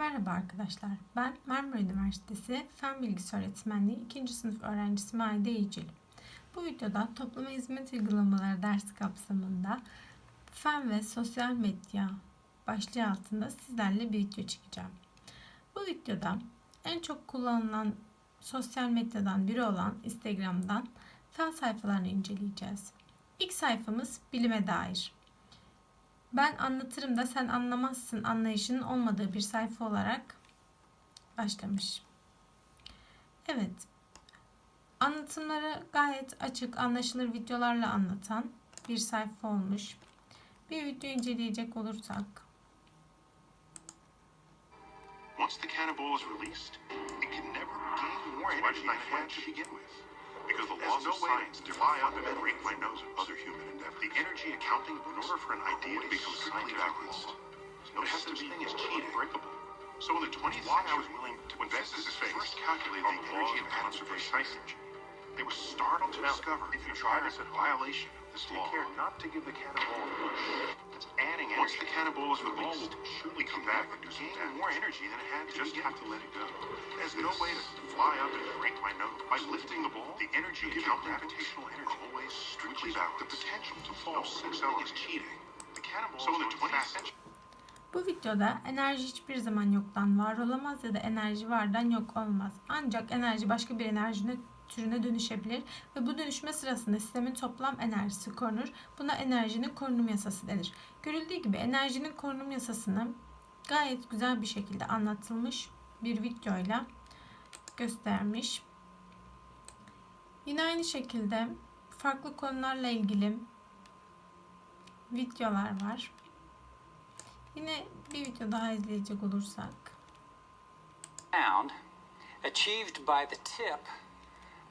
Merhaba arkadaşlar. Ben Marmara Üniversitesi Fen Bilgisi Öğretmenliği 2. sınıf öğrencisi Maide İyicil. Bu videoda topluma hizmet uygulamaları dersi kapsamında fen ve sosyal medya başlığı altında sizlerle bir video çekeceğim. Bu videoda en çok kullanılan sosyal medyadan biri olan Instagram'dan fen sayfalarını inceleyeceğiz. İlk sayfamız bilime dair. Ben anlatırım da sen anlamazsın anlayışının olmadığı bir sayfa olarak başlamış. Evet. Anlatımları gayet açık, anlaşılır videolarla anlatan bir sayfa olmuş. Bir video inceleyecek olursak. Once the cannonball is released, it can never gain more energy than it had to begin with. Because the laws of science to fly up and break my nose of other human endeavors. The energy accounting in order for an idea to become scientific law, no it has to be thing as cheating. unbreakable. So in the 20th century, I was willing to invest in space first calculated the energy of atoms precisely. They were startled to discover if you try this in violation of this law, care not to give the cannonball a push. Adding energy. Once the cannonball is released, surely come back and do some gain more energy than it had to just have to let it go. There's no way to fly up and break my nose. By lifting the ball, the energy and gravitational energy always strictly about the potential to fall. No as cheating. The cannonball so in the 20th century. Bu videoda enerji hiçbir zaman yoktan var olamaz ya da enerji vardan yok olmaz. Ancak enerji başka bir enerjinin türüne dönüşebilir ve bu dönüşme sırasında sistemin toplam enerjisi korunur. Buna enerjinin korunum yasası denir. Görüldüğü gibi enerjinin korunum yasasını gayet güzel bir şekilde anlatılmış bir videoyla göstermiş. Yine aynı şekilde farklı konularla ilgili videolar var. Yine bir video daha izleyecek olursak. sound achieved by the tip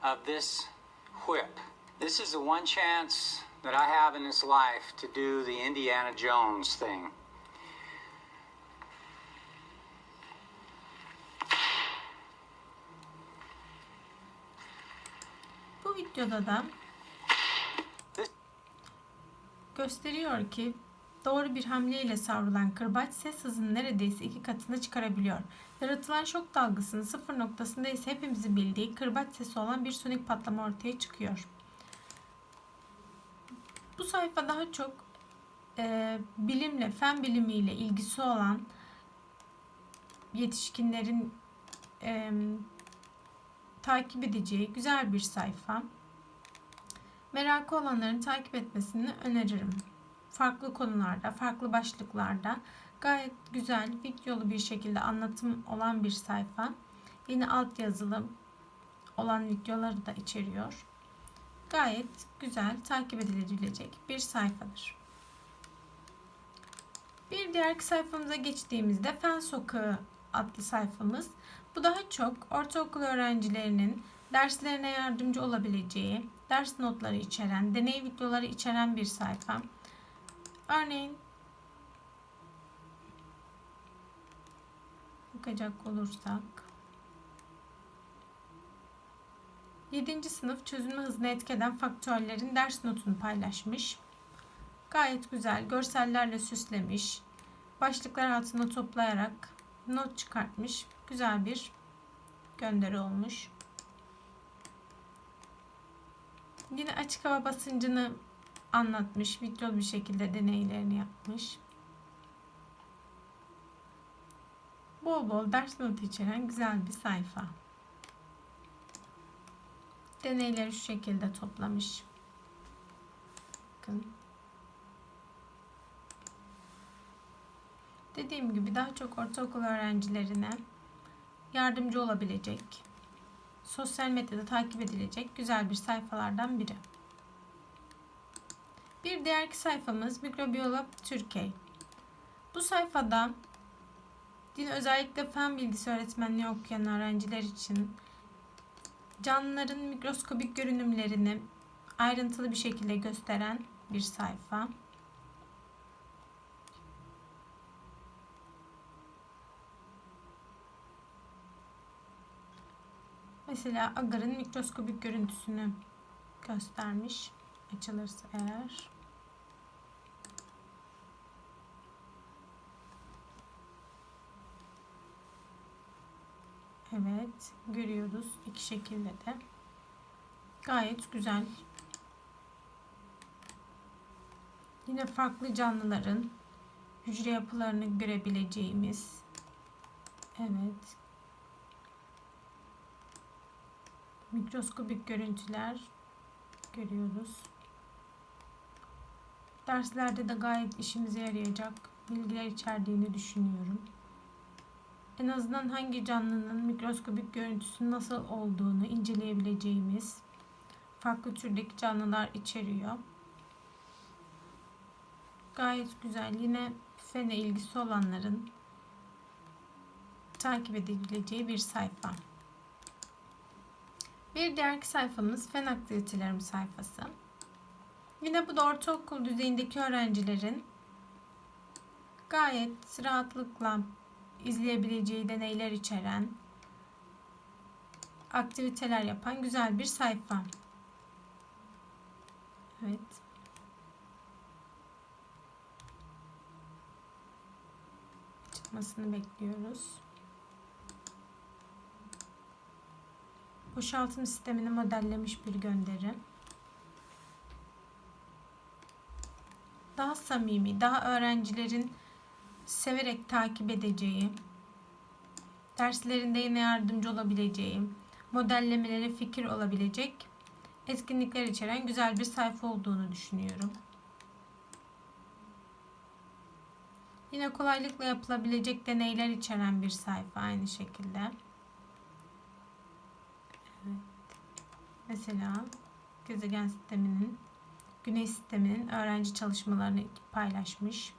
of this whip. This is the one chance that I have in this life to do the Indiana Jones thing. Bu videoda da gösteriyor ki doğru bir hamleyle savrulan kırbaç ses hızını neredeyse iki katına çıkarabiliyor. Yaratılan şok dalgasının sıfır noktasında ise hepimizin bildiği kırbaç sesi olan bir sonik patlama ortaya çıkıyor. Bu sayfa daha çok e, bilimle, fen bilimiyle ilgisi olan yetişkinlerin e, takip edeceği güzel bir sayfa. Merakı olanların takip etmesini öneririm. Farklı konularda, farklı başlıklarda gayet güzel, videolu bir şekilde anlatım olan bir sayfa. Yine altyazılı olan videoları da içeriyor. Gayet güzel, takip edilebilecek bir sayfadır. Bir diğer sayfamıza geçtiğimizde Fen Sokağı adlı sayfamız. Bu daha çok ortaokul öğrencilerinin derslerine yardımcı olabileceği, ders notları içeren, deney videoları içeren bir sayfa. Örneğin bakacak olursak 7. sınıf çözülme hızını etkeden faktörlerin ders notunu paylaşmış. Gayet güzel görsellerle süslemiş. Başlıklar altına toplayarak not çıkartmış. Güzel bir gönderi olmuş. Yine açık hava basıncını anlatmış. Videolu bir şekilde deneylerini yapmış. Bol bol ders notu içeren güzel bir sayfa. Deneyleri şu şekilde toplamış. Bakın. Dediğim gibi daha çok ortaokul öğrencilerine yardımcı olabilecek, sosyal medyada takip edilecek güzel bir sayfalardan biri. Bir diğer sayfamız Mikrobiyolog Türkiye. Bu sayfada din özellikle fen bilgisi öğretmenliği okuyan öğrenciler için canlıların mikroskobik görünümlerini ayrıntılı bir şekilde gösteren bir sayfa. Mesela agarın mikroskobik görüntüsünü göstermiş. Açılırsa eğer. Evet, görüyoruz iki şekilde de. Gayet güzel. Yine farklı canlıların hücre yapılarını görebileceğimiz. Evet. Mikroskobik görüntüler görüyoruz. Derslerde de gayet işimize yarayacak bilgiler içerdiğini düşünüyorum. En azından hangi canlının mikroskobik görüntüsü nasıl olduğunu inceleyebileceğimiz farklı türdeki canlılar içeriyor. Gayet güzel. Yine fene ilgisi olanların takip edebileceği bir sayfa. Bir diğer sayfamız fen aktivitelerim sayfası. Yine bu da ortaokul düzeyindeki öğrencilerin gayet rahatlıkla izleyebileceği deneyler içeren aktiviteler yapan güzel bir sayfa. Evet. Çıkmasını bekliyoruz. Boşaltım sistemini modellemiş bir gönderi. Daha samimi, daha öğrencilerin severek takip edeceği, derslerinde yine yardımcı olabileceği, modellemelere fikir olabilecek etkinlikler içeren güzel bir sayfa olduğunu düşünüyorum. Yine kolaylıkla yapılabilecek deneyler içeren bir sayfa aynı şekilde. Evet. Mesela gezegen sisteminin, güneş sisteminin öğrenci çalışmalarını paylaşmış.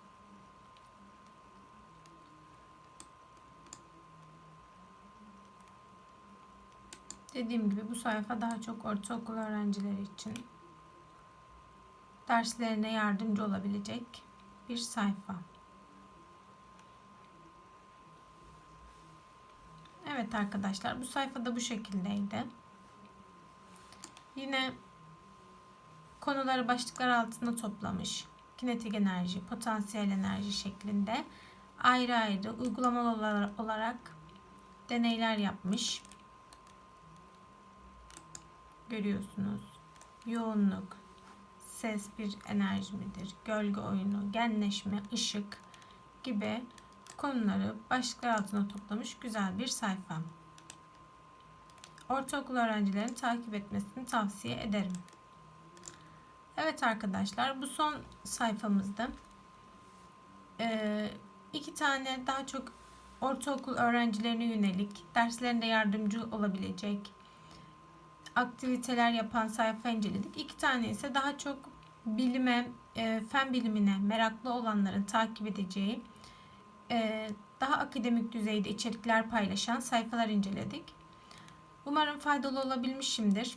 Dediğim gibi bu sayfa daha çok ortaokul öğrencileri için derslerine yardımcı olabilecek bir sayfa. Evet arkadaşlar bu sayfada bu şekildeydi. Yine konuları başlıklar altında toplamış. Kinetik enerji, potansiyel enerji şeklinde ayrı ayrı uygulamalı olarak deneyler yapmış. Görüyorsunuz. Yoğunluk, ses bir enerji midir? Gölge oyunu, genleşme, ışık gibi konuları başlıklar altına toplamış güzel bir sayfa. Ortaokul öğrencilerin takip etmesini tavsiye ederim. Evet arkadaşlar bu son sayfamızda ee, iki tane daha çok ortaokul öğrencilerine yönelik derslerinde yardımcı olabilecek aktiviteler yapan sayfa inceledik. İki tane ise daha çok bilime, e, fen bilimine meraklı olanların takip edeceği e, daha akademik düzeyde içerikler paylaşan sayfalar inceledik. Umarım faydalı olabilmişimdir.